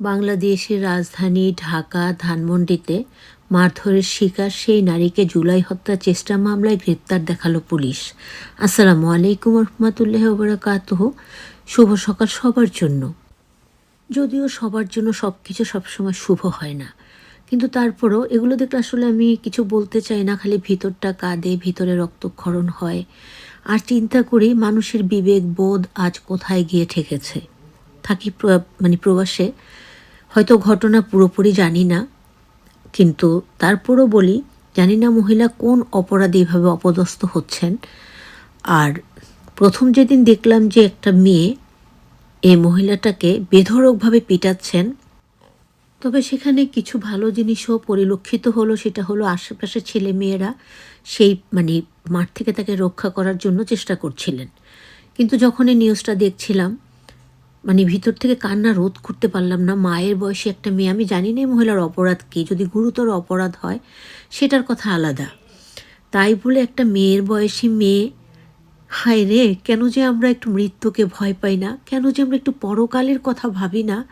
বাংলাদেশের রাজধানী ঢাকা, ধানমন্ডিতে মারধরের শিকার সেই নারীকে জুলাই হত্যা চেষ্টা মামলায় গ্রেপ্তার দেখাল পুলিশ। আসসালামু আলাইকুম রহমতুল্লাহ বরাকাতহ শুভ সকাল সবার জন্য। যদিও সবার জন্য সব কিছু সবসময় শুভ হয় না, কিন্তু তারপরও এগুলো দেখলে আসলে আমি কিছু বলতে চাই না, খালি ভিতরটা কাঁদে, ভিতরে রক্তক্ষরণ হয়। আর চিন্তা করি মানুষের বিবেক, বোধ আজ কোথায় গিয়ে ঠেকেছে। থাকি মানে প্রবাসে, হয়তো ঘটনা পুরোপুরি জানি না, কিন্তু তারপরও বলি, জানি না মহিলা কোন অপরাধে এভাবে অপদস্থ হচ্ছেন। আর প্রথম যেদিন দেখলাম যে একটা মেয়ে এই মহিলাটাকে বেধড়কভাবে পিটাচ্ছেন, তবে সেখানে কিছু ভালো জিনিসও পরিলক্ষিত হলো, সেটা হলো আশেপাশে ছেলে মেয়েরা সেই মানে মাঠ থেকে তাকে রক্ষা করার জন্য চেষ্টা করছিলেন। কিন্তু যখন এই নিউজটা দেখছিলাম মানে ভিতর থেকে কান্না রোধ করতে পারলাম না। মায়ের বয়সী একটা মেয়ে, আমি জানি না মহিলার অপরাধ কী। যদি গুরুতর অপরাধ হয়, সেটার কথা আলাদা। তাই বলে একটা মেয়ের বয়সী মেয়ে, হায় রে, কেন যে আমরা একটু মৃত্যুকে ভয় পাই না? কেন যে আমরা একটু পরকালের কথা ভাবি না?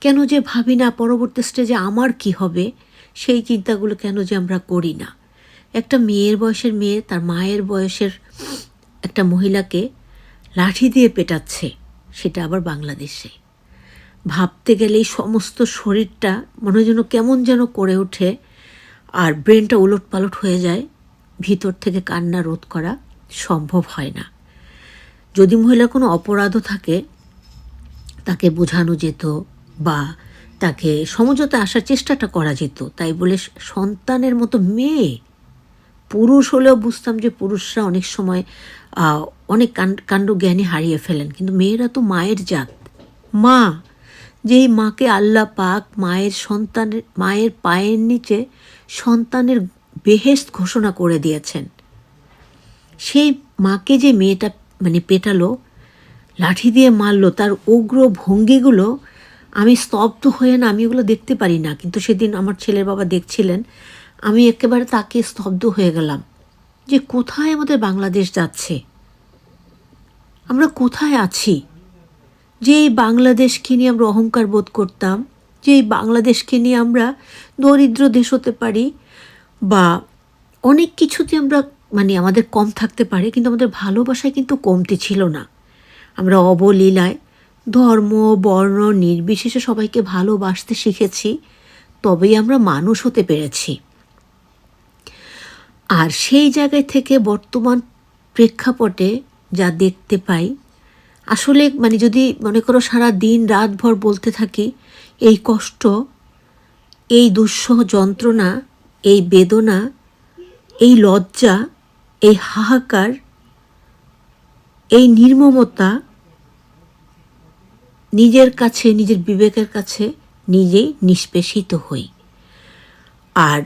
কেন যে ভাবি না পরবর্তী স্টেজে আমার কি হবে? সেই চিন্তাগুলো কেন যে আমরা করি না? একটা মেয়ের বয়সের মেয়ে, তার মায়ের বয়সের একটা মহিলাকে লাঠি দিয়ে পেটাচ্ছে। সেটা আবার বাংলাদেশে। ভাবতে গেলেই সমস্ত শরীরটা মনে যেন কেমন যেন করে ওঠে আর ব্রেনটা উলট পালট হয়ে যায়, ভিতর থেকে কান্না রোধ করা সম্ভব হয় না। যদি মহিলার কোনো অপরাধও থাকে, তাকে বোঝানো যেত বা তাকে সমঝোতা আসার চেষ্টাটা করা যেত। তাই বলে সন্তানের মতো মেয়ে, পুরুষ হলেও বুঝতাম যে পুরুষরা অনেক সময় অনেক কাণ্ড জ্ঞানী হারিয়ে ফেলেন। কিন্তু মেয়েরা তো মায়ের জাত। মা, যেই মাকে আল্লাহ পাক মায়ের সন্তানের মায়ের পায়ের নিচে সন্তানের বেহেস্ত ঘোষণা করে দিয়েছেন, সেই মাকে যে মেয়েটা মানে পেটালো, লাঠি দিয়ে মারলো, তার উগ্র ভঙ্গিগুলো আমি স্তব্ধ হয়ে না, আমি ওগুলো দেখতে পারি না। কিন্তু সেদিন আমার ছেলের বাবা দেখছিলেন, আমি একেবারে তাকে স্তব্ধ হয়ে গেলাম। যে কোথায় আমাদের বাংলাদেশ যাচ্ছে? আমরা কোথায় আছি? যে এই বাংলাদেশকে নিয়ে আমরা অহংকার বোধ করতাম, যে এই বাংলাদেশকে নিয়ে আমরা দরিদ্র দেশ হতে পারি, বা অনেক কিছুতে আমরা মানে আমাদের কম থাকতে পারে, কিন্তু আমাদের ভালোবাসায় কিন্তু কমতি ছিল না। আমরা অবলীলায় ধর্ম, বর্ণ, নির্বিশেষে সবাইকে ভালোবাসতে শিখেছি, তবেই আমরা মানুষ হতে পেরেছি। আর সেই জায়গায় থেকে বর্তমান প্রেক্ষাপটে যা দেখতে পাই, আসলে মানে যদি মনে করো সারা দিন রাতভর বলতে থাকি, এই কষ্ট, এই দুঃসহ যন্ত্রণা, এই বেদনা, এই লজ্জা, এই হাহাকার, এই নির্মমতা নিজের কাছে, নিজের বিবেকের কাছে নিজেই নিষ্পেষিত হই। আর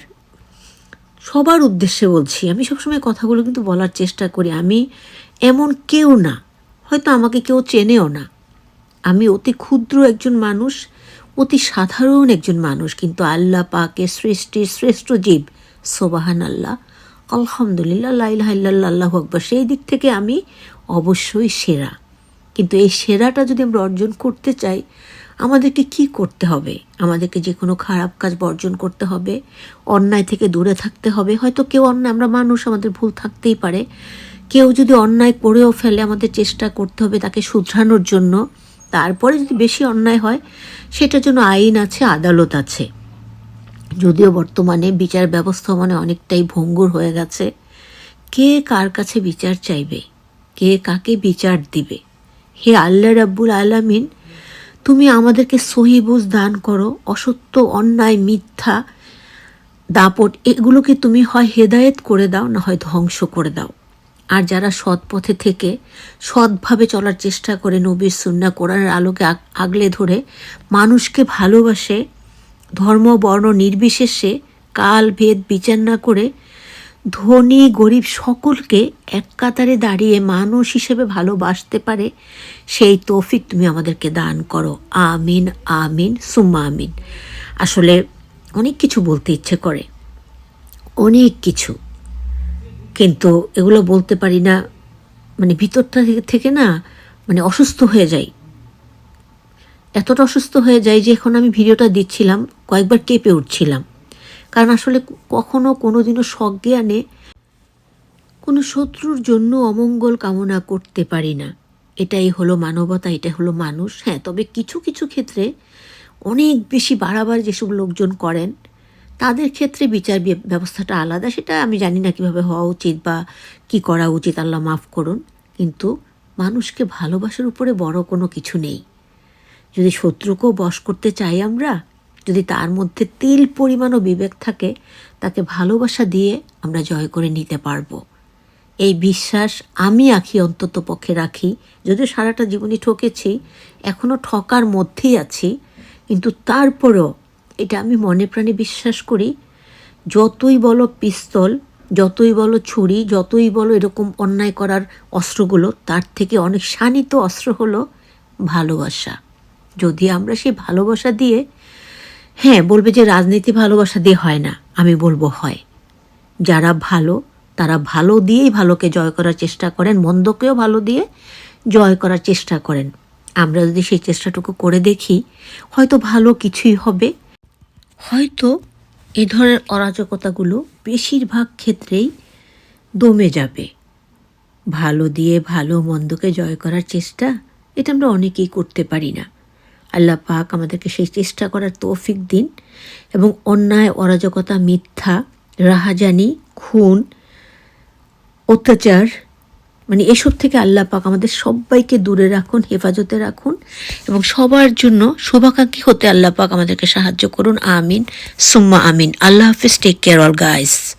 সবার উদ্দেশ্যে বলছি, আমি সবসময় কথাগুলো কিন্তু বলার চেষ্টা করি। আমি এমন কেউ না, হয়তো আমাকে কেউ চেনেও না। আমি অতি ক্ষুদ্র একজন মানুষ, অতি সাধারণ একজন মানুষ, কিন্তু আল্লাহ পাকে সৃষ্টির শ্রেষ্ঠ জীব সোবাহান আল্লাহ আলহামদুলিল্লাহ লাইলাহ আল্লাহ আকবর। সেই দিক থেকে আমি অবশ্যই সেরা। কিন্তু এই সেরাটা যদি আমরা অর্জন করতে চাই আমাদেরকে কি করতে হবে? আমাদেরকে যে কোনো খারাপ কাজ বর্জন করতে হবে, অন্যায় থেকে দূরে থাকতে হবে। হয়তো কেউ অন্যায়, আমরা মানুষ, আমাদের ভুল থাকতেই পারে। কেউ যদি অন্যায় করেও ফেলে আমাদের চেষ্টা করতে হবে তাকে শুধরানোর জন্য, তারপরে যদি বেশি অন্যায় হয়, সেটার জন্য আইন আছে, আদালত আছে। যদিও বর্তমানে বিচার ব্যবস্থা মানে অনেকটাই ভঙ্গুর হয়ে গেছে। কে কার কাছে বিচার চাইবে? কে কাকে বিচার দিবে? হে আল্লাহ রাব্বুল আলামিন তুমি আমাদেরকে সহিবুজ দান করো, অসত্য, অন্যায়, মিথ্যা, দাপট, এগুলোকে তুমি হয় হেদায়েত করে দাও, না হয় ধ্বংস করে দাও। আর যারা সৎ পথে থেকে সৎভাবে চলার চেষ্টা করে নবীর সুন্না কোরআনের আলোকে আগলে ধরে মানুষকে ভালোবাসে, ধর্ম, বর্ণ নির্বিশেষে কাল, ভেদ, বিচার না করে ধনী, গরিব সকলকে এক কাতারে দাঁড়িয়ে মানুষ হিসেবে ভালোবাসতে পারে, সেই তৌফিক তুমি আমাদেরকে দান করো। আমিন আমিন, সুম্মা আমিন। আসলে অনেক কিছু বলতে ইচ্ছে করে, অনেক কিছু। কিন্তু এগুলো বলতে পারি না মানে ভিতরটা থেকে- না মানে অসুস্থ হয়ে যাই। এতটা অসুস্থ হয়ে যাই যে এখন আমি ভিডিওটা দিচ্ছিলাম, কয়েকবার কেঁপে উঠছিলাম। আসলে কখনো কোনো দিনও সজ্ঞানে কোনো শত্রুর জন্য অমঙ্গল কামনা করতে পারি না। এটাই হলো মানবতা, এটা হলো মানুষ। হ্যাঁ তবে কিছু কিছু ক্ষেত্রে অনেক বেশি বাড়াবার যেসব লোকজন করেন, তাদের ক্ষেত্রে বিচার ব্যবস্থাটা আলাদা। সেটা আমি জানি না কীভাবে হওয়া উচিত বা কি করা উচিত, আল্লাহ মাফ করুন। কিন্তু মানুষকে ভালোবাসার উপরে বড় কোনো কিছু নেই। যদি শত্রুকেও বশ করতে চাই আমরা যদি তার মধ্যে তিল পরিমাণও বিবেক থাকে, তাকে ভালোবাসা দিয়ে আমরা জয় করে নিতে পারব। এই বিশ্বাস আমি আঁকি অন্তত পক্ষে রাখি। যদিও সারাটা জীবনই ঠকেছি এখনও ঠকার মধ্যেই আছি, কিন্তু তারপরেও এটা আমি মনে প্রাণে বিশ্বাস করি, যতই বলো পিস্তল, যতই বলো ছুরি, যতই বলো এরকম অন্যায় করার অস্ত্রগুলো, তার থেকে অনেক শানিত অস্ত্র হলো ভালোবাসা। যদি আমরা সেই ভালোবাসা দিয়ে হ্যাঁ বলবে যে রাজনীতি ভালোবাসা দিয়ে হয় না। আমি বলব হয়। যারা ভালো, তারা ভালো দিয়েই ভালোকে জয় করার চেষ্টা করেন, মন্দকেও ভালো দিয়ে জয় করার চেষ্টা করেন। আমরা যদি সেই চেষ্টাটুকু করে দেখি, হয়তো ভালো কিছুই হবে। হয়তো এ ধরনের অরাজকতাগুলো বেশিরভাগ ক্ষেত্রেই দমে যাবে। ভালো দিয়ে ভালো, মন্দকে জয় করার চেষ্টা, এটা আমরা অনেকেই করতে পারি না। আল্লাহ পাক আমাদেরকে সেই চেষ্টা করার তৌফিক দিন এবং অন্যায়, অরাজকতা, মিথ্যা, রাহাজানি, খুন, অত্যাচার মানে এসব থেকে আল্লাহ পাক আমাদের সবাইকে দূরে রাখুন, হেফাজতে রাখুন এবং সবার জন্য শুভাকাঙ্ক্ষী হতে আল্লাহ পাক আমাদেরকে সাহায্য করুন। আমিন। সুম্মা আমিন। আল্লাহ হাফিজ। Take care all guys